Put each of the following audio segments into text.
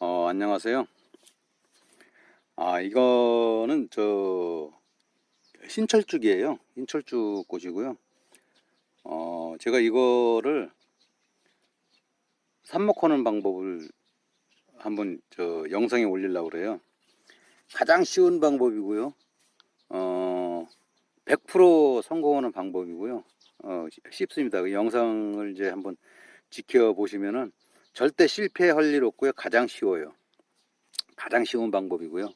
어, 안녕하세요. 아, 이거는 저 신철쭉이에요. 신철쭉 꽃이고요. 어, 제가 이거를 삽목하는 방법을 한번 저 영상에 올리려고 그래요. 가장 쉬운 방법이고요. 어, 100% 성공하는 방법이고요. 어, 쉽습니다. 그 영상을 이제 한번 지켜보시면은 절대 실패할 일 없고요. 가장 쉬워요. 가장 쉬운 방법이고요.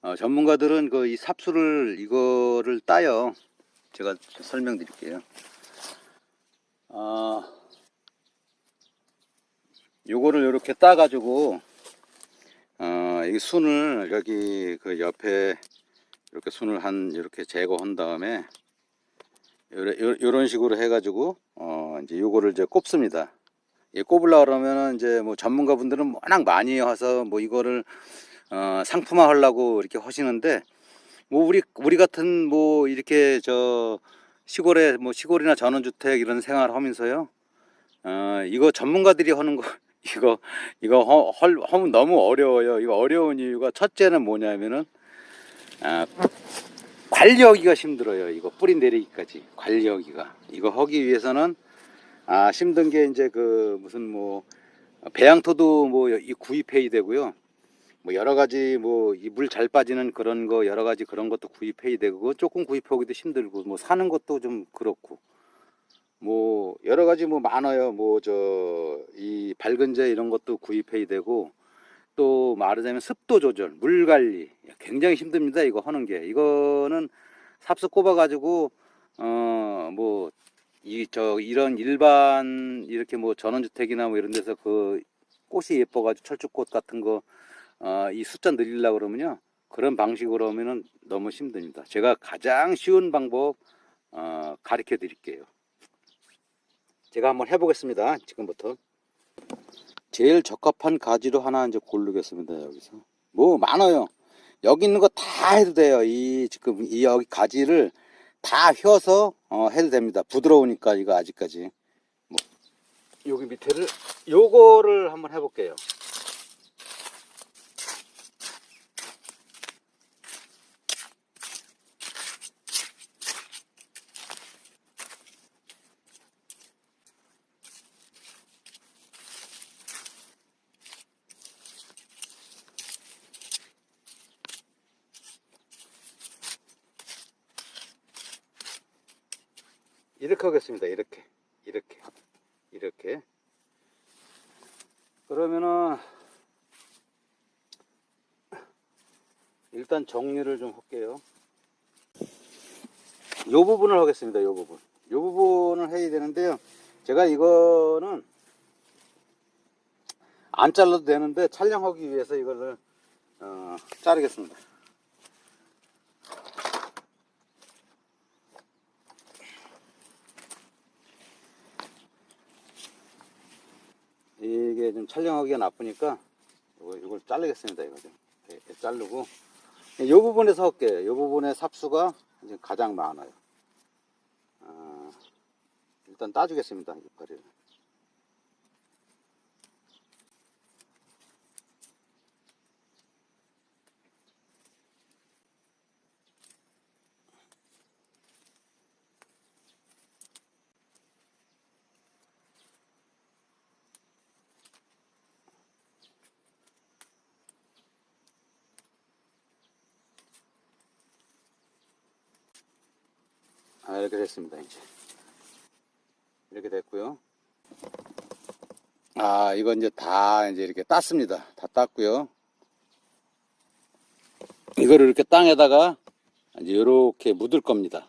어, 전문가들은 그 이 삽수를 이거를 따요. 제가 설명드릴게요. 아, 요거를 이렇게 따가지고 어, 이 순을 여기 그 옆에 이렇게 순을 한 이렇게 제거한 다음에 요런 식으로 해가지고 어, 이제 요거를 이제 꼽습니다. 예, 꼽으려 그러면은 이제 뭐 전문가분들은 워낙 많이 와서 뭐 이거를 어, 상품화 하려고 이렇게 하시는데 뭐 우리 우리 같은 뭐 이렇게 저 시골에 뭐 시골이나 전원주택 이런 생활 하면서요. 어, 이거 전문가들이 하는 거 이거 이거 허, 헐, 하면 너무 어려워요. 이거 어려운 이유가 첫째는 뭐냐면은 아, 관리하기가 힘들어요. 이거 뿌리 내리기까지 관리하기가 이거 하기 위해서는 아 힘든 게 이제 그 무슨 뭐 배양토도 뭐이 구입해야 되고요. 뭐 여러 가지 뭐 이 물 잘 빠지는 그런 거 여러 가지 그런 것도 구입해야 되고 조금 구입하기도 힘들고 뭐 사는 것도 좀 그렇고 뭐 여러 가지 뭐 많아요. 뭐 저 이 밝은제 이런 것도 구입해야 되고 또 말하자면 습도 조절, 물 관리 굉장히 힘듭니다. 이거 하는 게 이거는 삽수 꼽아 가지고 어뭐 이 저 이런 일반 이렇게 뭐 전원주택이나 뭐 이런 데서 그 꽃이 예뻐가지고 철쭉꽃 같은 거 어, 이 숫자 늘리려고 그러면요 그런 방식으로 하면은 너무 힘듭니다. 제가 가장 쉬운 방법 어, 가르쳐 드릴게요. 제가 한번 해보겠습니다. 지금부터 제일 적합한 가지로 하나 이제 고르겠습니다. 여기서 뭐 많아요. 여기 있는 거 다 해도 돼요. 이 지금 이 여기 가지를 다 휘어서 어, 해도 됩니다. 부드러우니까 이거 아직까지 뭐 여기 밑에를 요거를 한번 해볼게요. 이렇게 하겠습니다. 이렇게 이렇게 이렇게 그러면은 일단 정리를 좀 할게요. 요 부분을 하겠습니다. 요 부분. 요 부분을 해야 되는데요. 제가 이거는 안 잘라도 되는데 촬영하기 위해서 이거를 어, 자르겠습니다. 이게 좀 촬영하기가 나쁘니까 이거, 이걸 자르겠습니다. 이거 좀 이렇게 자르고 이 부분에서 할게요. 이 부분에 삽수가 이제 가장 많아요. 아, 일단 따주겠습니다. 이파리를. 아, 이렇게 됐습니다, 이제. 이렇게 됐고요. 아, 이거 이제 다 이제 이렇게 땄습니다. 다 땄고요. 이거를 이렇게 땅에다가 이제 이렇게 묻을 겁니다.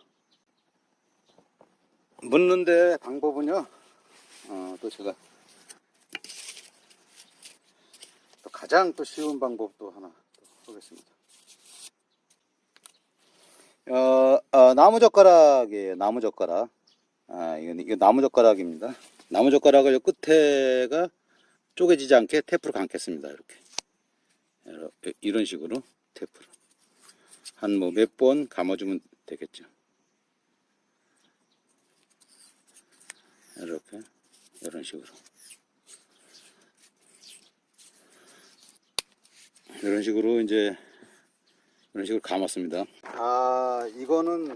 묻는데 방법은요, 어, 또 제가 또 가장 또 쉬운 방법도 하나 또 하겠습니다. 어, 어, 나무젓가락이에요. 나무젓가락. 아, 이건, 이거 나무젓가락입니다. 나무젓가락을 요 끝에가 쪼개지지 않게 테이프로 감겠습니다. 이렇게. 이런 식으로 테이프로. 한 뭐 몇 번 감아주면 되겠죠. 이렇게. 이런 식으로. 이런 식으로 이제 이런 식으로 감았습니다. 아 이거는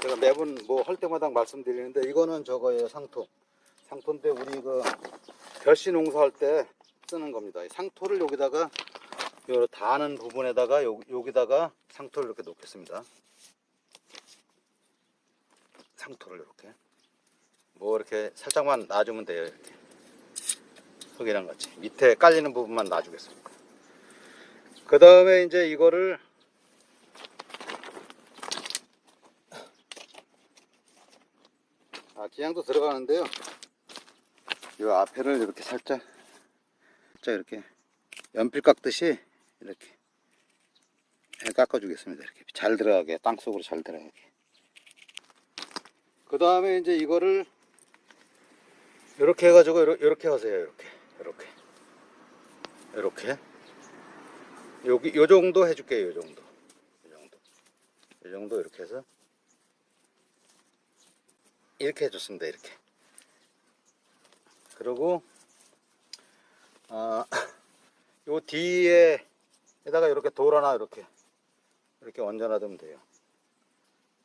제가 매번 뭐 할 때마다 말씀드리는데 이거는 저거예요 상토. 상토인데 우리 그 결시 농사할 때 쓰는 겁니다. 이 상토를 여기다가 요 다는 부분에다가 요, 여기다가 상토를 이렇게 놓겠습니다. 상토를 이렇게 뭐 이렇게 살짝만 놔주면 돼요. 이렇게 흙이랑 같이 밑에 깔리는 부분만 놔주겠습니다. 그 다음에 이제 이거를 아 기양도 들어가는데요. 이 앞에를 이렇게 살짝 살짝 이렇게 연필 깎듯이 이렇게 깎아 주겠습니다. 이렇게 잘 들어가게 땅 속으로 잘 들어가게. 그 다음에 이제 이거를 이렇게 해가지고 이렇게 하세요. 이렇게 이렇게 이렇게 여기 요 정도 해줄게요. 요 정도 요 정도 요 정도 이렇게 해서 이렇게 해줬습니다. 이렇게 그리고 아, 요 뒤에에다가 이렇게 돌 하나 이렇게 이렇게 얹어 놔두면 돼요.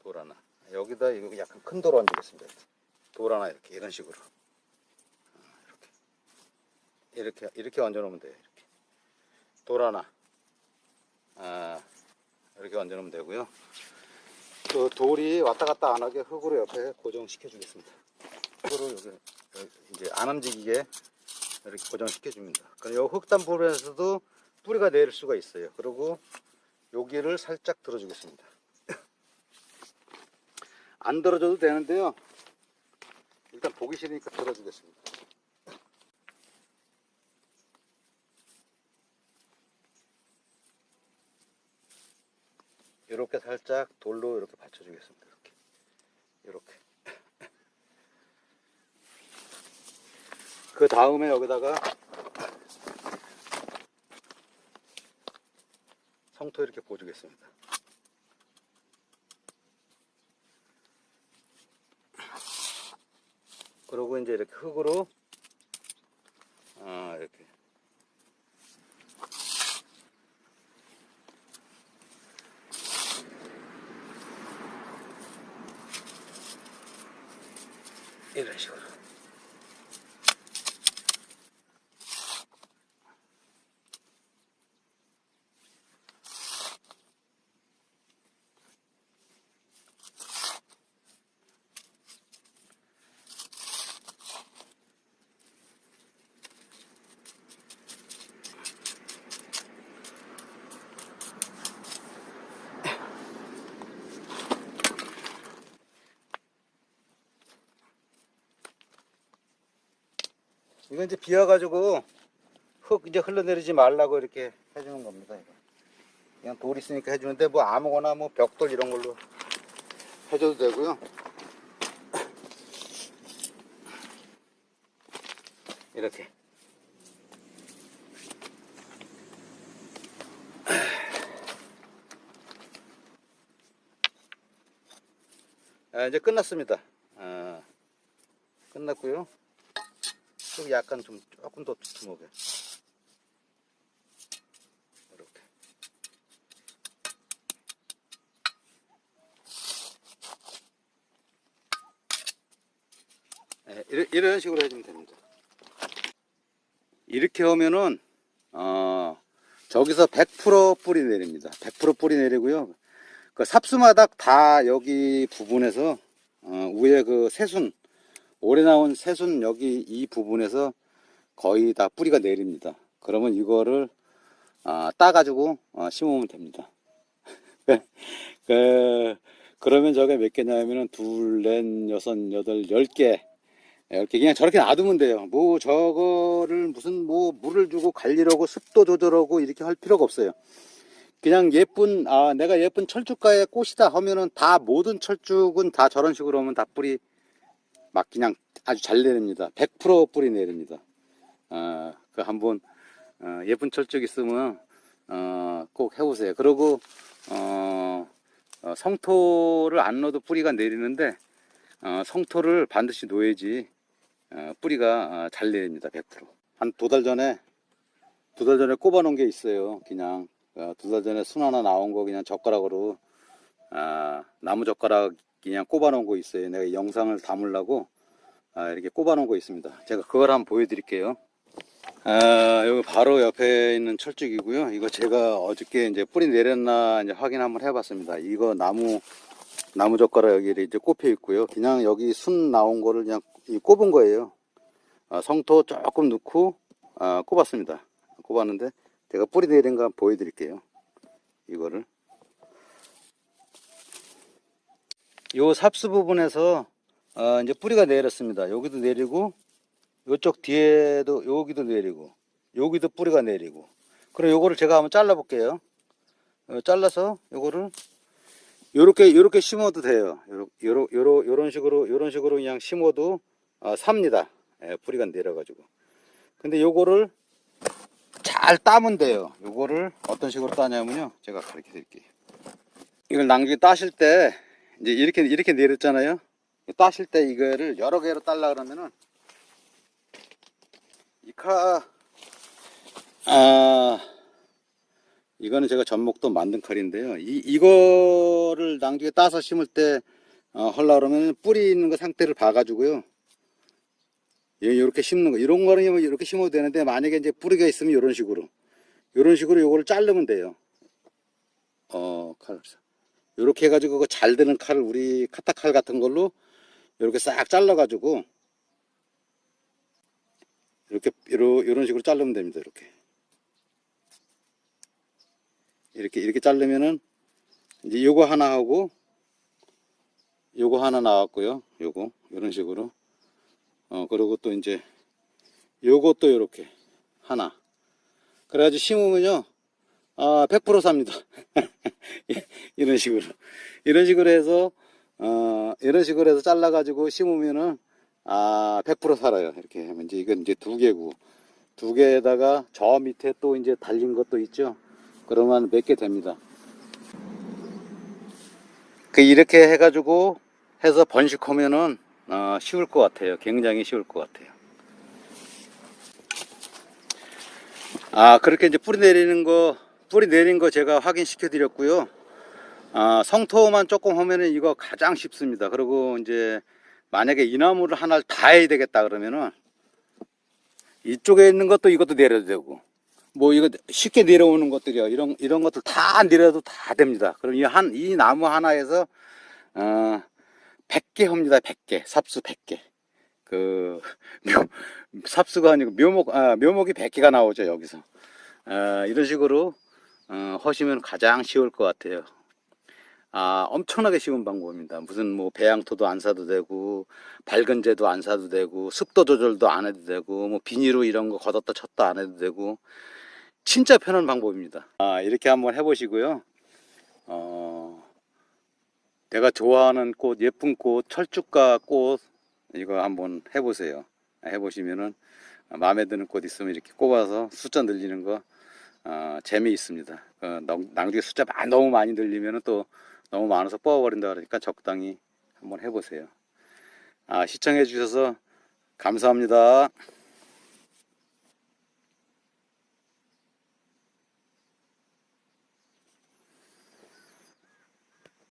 돌 하나. 여기다 이거 약간 큰 돌 얹겠습니다. 돌 하나 이렇게 이런 식으로. 아, 이렇게 이렇게 이렇게 얹어 놓으면 돼요. 이렇게 돌 하나. 아, 이렇게 얹어 놓으면 되고요. 그 돌이 왔다 갔다 안 하게 흙으로 옆에 고정시켜 주겠습니다. 흙으로 여기, 이제 안 움직이게 이렇게 고정시켜 줍니다. 그럼 요 흙단 부분에서도 뿌리가 내릴 수가 있어요. 그리고 여기를 살짝 들어주겠습니다. 안 들어줘도 되는데요. 일단 보기 싫으니까 들어주겠습니다. 이렇게 살짝 돌로 이렇게 받쳐주겠습니다. 이렇게. 이렇게. 그 다음에 여기다가 성토 이렇게 보주겠습니다. 그리고 이제 이렇게 흙으로 아 이렇게 이런 식으로 이건 이제 비 와가지고 흙 이제 흘러내리지 말라고 이렇게 해주는 겁니다. 이거. 그냥 돌 있으니까 해주는데 뭐 아무거나 뭐 벽돌 이런 걸로 해줘도 되고요. 이렇게. 아, 이제 끝났습니다. 아, 끝났고요. 좀 약간 좀 조금 더 두툼하게. 이렇게. 네, 이런, 이런 식으로 해주면 됩니다. 이렇게 하면은 어, 저기서 100% 뿌리 내립니다. 100% 뿌리 내리고요. 그 삽수마닥 다 여기 부분에서 어, 위에 그 새순 올해 나온 새순 여기 이 부분에서 거의 다 뿌리가 내립니다. 그러면 이거를 아, 따가지고 어, 심으면 됩니다. 그, 그러면 저게 몇 개냐면은 둘, 넷, 여섯, 여덟, 열 개. 열 개. 그냥 저렇게 놔두면 돼요. 뭐 저거를 무슨 뭐 물을 주고 관리하고 습도 조절하고 이렇게 할 필요가 없어요. 그냥 예쁜, 아, 내가 예쁜 철쭉가의 꽃이다 하면은 다 모든 철쭉은 다 저런 식으로 하면 다 뿌리 막 그냥 아주 잘 내립니다. 100% 뿌리 내립니다. 어, 그 한번 어, 예쁜 철쭉 있으면 어, 꼭 해보세요. 그리고 어, 어, 성토를 안 넣어도 뿌리가 내리는데 어, 성토를 반드시 놓아야지 어, 뿌리가 어, 잘 내립니다. 100%. 한 두 달 전에 두 달 전에 꼽아 놓은 게 있어요. 그냥 두달 전에 순 하나 나온 거 그냥 젓가락으로 아, 나무 젓가락 그냥 꼽아 놓은 거 있어요. 내가 영상을 담으려고 아, 이렇게 꼽아 놓은 거 있습니다. 제가 그걸 한번 보여드릴게요. 아, 여기 바로 옆에 있는 철쭉이고요. 이거 제가 어저께 이제 뿌리 내렸나 이제 확인 한번 해봤습니다. 이거 나무 나무 젓가락 여기 이제 꼽혀 있고요. 그냥 여기 순 나온 거를 그냥 이 꼽은 거예요. 아, 성토 조금 넣고 아, 꼽았습니다. 꼽았는데 제가 뿌리 내린 거 보여드릴게요. 이거를 요 삽수 부분에서 어, 이제 뿌리가 내렸습니다. 여기도 내리고 요쪽 뒤에도 여기도 내리고 여기도 뿌리가 내리고 그럼 요거를 제가 한번 잘라 볼게요. 어, 잘라서 요거를 요렇게 요렇게 심어도 돼요. 요러 요러 요러 요런 식으로 요런 식으로 그냥 심어도 어, 삽니다. 예, 뿌리가 내려가지고. 근데 요거를 잘 따면 돼요. 요거를 어떤 식으로 따냐면요. 제가 가르쳐 드릴게요. 이걸 낭기 따실 때 이제 이렇게 이렇게 내렸잖아요. 따실 때 이거를 여러 개로 딸라 그러면은 이카 아 이거는 제가 전목도 만든 칼인데요. 이 이거를 낭주에 따서 심을 때 어, 헐라 그러면 뿌리 있는 거 상태를 봐가지고요. 이렇게 심는 거 이런 거는 뭐 이렇게 심어도 되는데 만약에 이제 뿌리가 있으면 이런 식으로 이런 식으로 요거를 자르면 돼요. 어 칼. 이렇게 해가지고 그거 잘 드는 칼을 우리 카타칼 같은 걸로 이렇게 싹 잘라가지고 이렇게 이런 이런 식으로 자르면 됩니다. 이렇게 이렇게 이렇게 자르면은 이제 요거 하나 하고 요거 하나 나왔고요. 요거 이런 식으로 어 그리고 또 이제 요것도 이렇게 하나 그래가지고 심으면요 아, 100% 삽니다. 이런 식으로. 이런 식으로 해서, 어, 이런 식으로 해서 잘라가지고 심으면은, 아, 100% 살아요. 이렇게 하면 이제 이건 이제 두 개고. 두 개에다가 저 밑에 또 이제 달린 것도 있죠. 그러면 몇 개 됩니다. 그, 이렇게 해가지고 해서 번식하면은, 어, 쉬울 것 같아요. 굉장히 쉬울 것 같아요. 아, 그렇게 이제 뿌리 내리는 거, 뿌리 내린 거 제가 확인시켜 드렸고요. 아, 성토만 조금 하면은 이거 가장 쉽습니다. 그리고 이제 만약에 이 나무를 하나를 다 해야 되겠다 그러면은 이쪽에 있는 것도 이것도 내려도 되고 뭐 이거 쉽게 내려오는 것들이요. 이런 이런 것들 다 내려도 다 됩니다. 그럼 이 한 이 나무 하나에서 어 100개 합니다. 100개. 삽수 100개. 그 묘, 삽수가 아니고 묘목 아, 묘목이 100개가 나오죠, 여기서. 아, 이런 식으로 어, 하시면 가장 쉬울 것 같아요. 아, 엄청나게 쉬운 방법입니다. 무슨 뭐 배양토도 안 사도 되고, 밝은재도 안 사도 되고, 습도 조절도 안 해도 되고, 뭐 비닐로 이런 거 걷었다 쳤다 안 해도 되고, 진짜 편한 방법입니다. 아, 이렇게 한번 해보시고요. 어, 내가 좋아하는 꽃, 예쁜 꽃, 철쭉가 꽃, 이거 한번 해보세요. 해보시면은 마음에 드는 꽃 있으면 이렇게 꼽아서 숫자 늘리는 거 어, 재미있습니다. 어, 낭중에 숫자 너무 많이 들리면 또 너무 많아서 뽑아버린다 그러니까 적당히 한번 해보세요. 아, 시청해 주셔서 감사합니다.